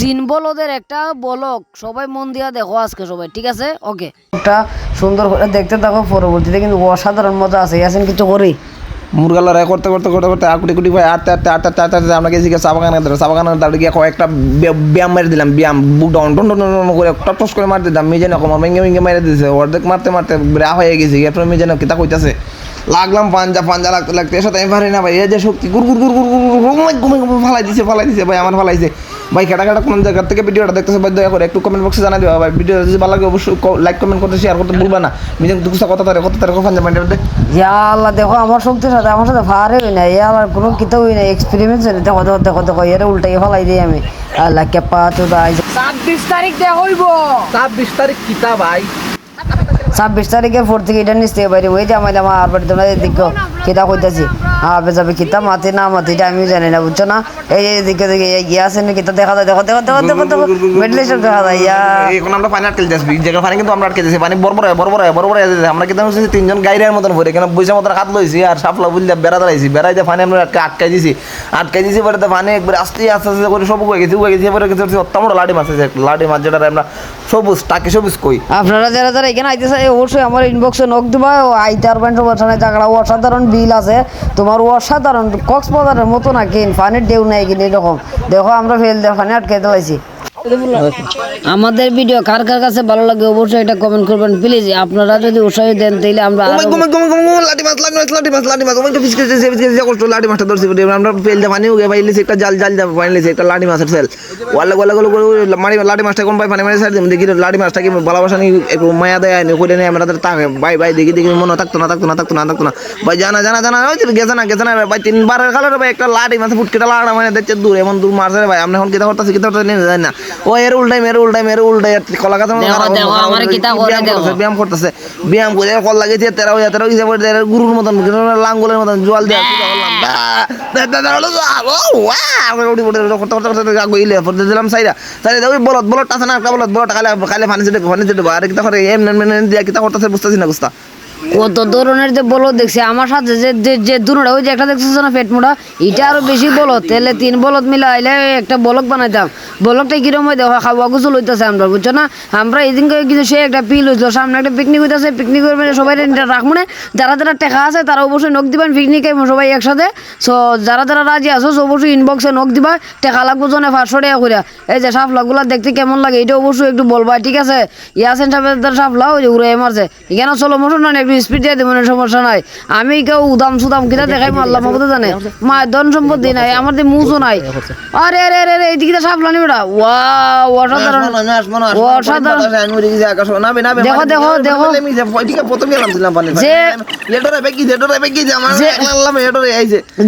তিন বলদের একটা বলক। সবাই মন দিয়া দেখো আজকে সবাই ঠিক আছে? ওকে একটা সুন্দর করে দেখতে থাকো পরবর্তীতে কিন্তু অসাধারণ মজা আছে। ইয়াসিন কিছু করি? মুরগাল লড়াই করতে করতে করতে করতে আকুটি কুটি ভাই আটতে আটতে আটতে আটতে আটতে আমরা গেছি চা বাগানের ধারে চা বাগানের ধারে গিয়ে কয়েকটা ব্যায়াম মেরে দিলাম ব্যায়াম বুক ডাউন ডন টন টন করে টপ টস করে মারতে দিলাম। মেজে না কমা ভেঙে ভেঙে মেরে দিয়েছে অর্ধেক মারতে মারতে ব্রা হয়ে গেছি। এরপর মেজে না কিতা কইতাছে? লাগলাম পাঞ্জা পাঞ্জা লাগতে লাগতে এসে আমি পারি না ভাই এই যে শক্তি গুর গুর গুর গুর গুর গুর ঘুমে ঘুমে ফালাই দিছে ফালাই দিছে ভাই আমার ফালাইছে ভাই কেটা কেটা কোন জায়গা থেকে ভিডিওটা দেখতেছে ভাই দয়া করে একটু কমেন্ট বক্সে জানা দিবা ভাই ভিডিও যদি ভালো লাগে অবশ্যই লাইক কমেন্ট করতে শেয়ার করতে ভুলবা না মিজে দুঃখ কথা তারে কথা তারে পাঞ্জা পাঞ্জা ইয়া আল্লাহ দেখো আমার শক্তির সাথে আমার সাথে ফারে হই না ইয়া আমার কোনো কিতা হই না এক্সপেরিমেন্ট হই দেখো দেখো দেখো দেখো এর উল্টাই ফলাই দিই আমি আল্লাহ কেপা চোদা ছাব্বিশ তারিখ দেখ হইব ছাব্বিশ তারিখ কিতা ভাই ছাব্বিশ তারিখের পর থেকে এটা নিশ্চয় বাইরে ওই যে আমার আমার আর বাড়িতে না এদিকে কিতা কইতাছি আবে যাবে কিতা মাতি না মাতি এটা আমি জানি না বুঝছ না? এই যে এদিকে দিকে ইয়ে আছে না কিতা দেখা যায় দেখো দেখো দেখো দেখো দেখো মেডলেশন দেখা যায় ইয়া। এখন আমরা পানি আটকে যাচ্ছি জায়গার পানি কিন্তু আমরা আটকে যাচ্ছি পানি বড় বড় বড় বড় বড় বড় যাচ্ছে আমরা কিন্তু হচ্ছে তিনজন গাইডের মতন ভরে এখানে বইসা মতন হাত লইছি আর সাপলা বুঝলে বেড়া দাঁড়াইছি। বেড়াই দিয়ে পানি আমরা আটকে আটকাই দিছি। আটকাই দিছি পরে তো পানি একবার আস্তে আস্তে আস্তে করে সব উগে গেছি উগে গেছি এবারে কিছু অত্যন্ত লাডি মাছ আছে লাডি মাছ যেটা আমরা সবুজ টাকি সবুজ কই। আপনারা যারা যারা এখানে আইতে চাই অবশ্যই আমার ইনবক্সে নক দিবা, ও আইতে পারবেন সমস্যা নাই জায়গাটা অসাধারণ বিল আছে। তোমার অসাধারণ কক্সবাজারের মতো না কিন পানির ঢেউ নাই কিন এরকম। দেখো, আমরা ফেল দেখানে পানি আটকে দিয়েছি আমাদের ভিডিও কার কার কাছে ভালো লাগে অবশ্যই এটা কমেন্ট করবেন। প্লিজ আপনারা যদি উৎসাহ দেন তাহলে আমরা লাডি মাছ মাছ লাডি মাছ লাডি মাছ তো ফিসকে ফিসকে যে কষ্ট লাডি মাছটা ধরছি আমরা ফেল দিয়ে পানি উগে বাইলে একটা জাল জাল বাইলে একটা লাডি মাছের সেল ওয়ালা গোলা গোলা গোলা মারি লাডি মাছটা কোন পাই পানি মারি, সাইড দেখি লাডি মাছটা কি ভালোবাসা নি একটু মায়া দেয় নি করে নি আমরা তাকে, ভাই ভাই, দেখি দেখি, মনে থাকতো না থাকতো না থাকতো না থাকতো না। ভাই, জানা জানা জানা, ওই গেছে না গেছে না, ভাই তিনবারের কালার, ভাই, একটা লাডি মাছ ফুটকেটা লাগা মানে দেখছে দূর, এমন দূর মারছে ভাই। আমরা এখন কিতা করতেছি কিতা করতেছি, জানি না। ও এর উল্টাই মেরে উল্টাই মেরে উল্টাই কলা করে। ব্যায়াম করতেছে ব্যায়াম করে কল লাগিয়েছে তেরা হয়ে তেরা যাবে তেরা গুরুর মতন লাঙ্গুলের মতন জল দিয়ে দিলাম সাইরা। সাইরা বলত বলত আছে না একটা বলত বলত খালে খালে পানি ছিটে আর কিতা করে এম দিয়া কিতা করতেছে বুঝতেছি না বুঝতা। কত ধরনের যে বলদ দেখছি, আমার সাথে যে যে দুটা ওই যে একটা দেখছিস না পেট মোড়া? এটা আরও বেশি বলদ। তাহলে তিন বলত মিলা আইলে একটা বলক বানাইতাম। বলকটা কিরম হয়? দেখো খাওয়া গুছল হইতেছে আমরা, বুঝছ না? আমরা এদিন কিন্তু সে একটা পিল হইছিল সামনে একটা পিকনিক হইতেছে পিকনিক সবাই রাখব না যারা যারা টেকা আছে, তারা অবশ্যই নখ দিবেন পিকনিকে সবাই একসাথে। সো যারা যারা রাজি আছো অবশ্যই ইনবক্সে নখ দিবা, টেকা লাগবো জনে টাকা করে এই যে সাফলাগুলা দেখতে কেমন লাগে, এটা অবশ্যই একটু বলবা, ঠিক আছে? ইয়াসেন সাহেবের সাফলা ওই যে উড়ে মারছে। এখানে চলো মোটর না একটু স্পিড দিয়ে দেবো সমস্যা নাই। আমি কেউ উদাম সুদাম কিনা দেখাই জানে। মা ধন সম্পত্তি নাই আমার দিয়ে মুজও নাই। আরে আরে আরে আরে এইদিকে সাফলানি ওটা ওয়া অসাধারণ। অসাধারণ। দেখো, দেখো, দেখো। যে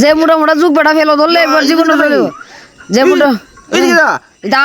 যে মোটা মোটা যুগ বেটা ফেলো ধরলে একবার জীবনে ফেলো যে। মোটা দা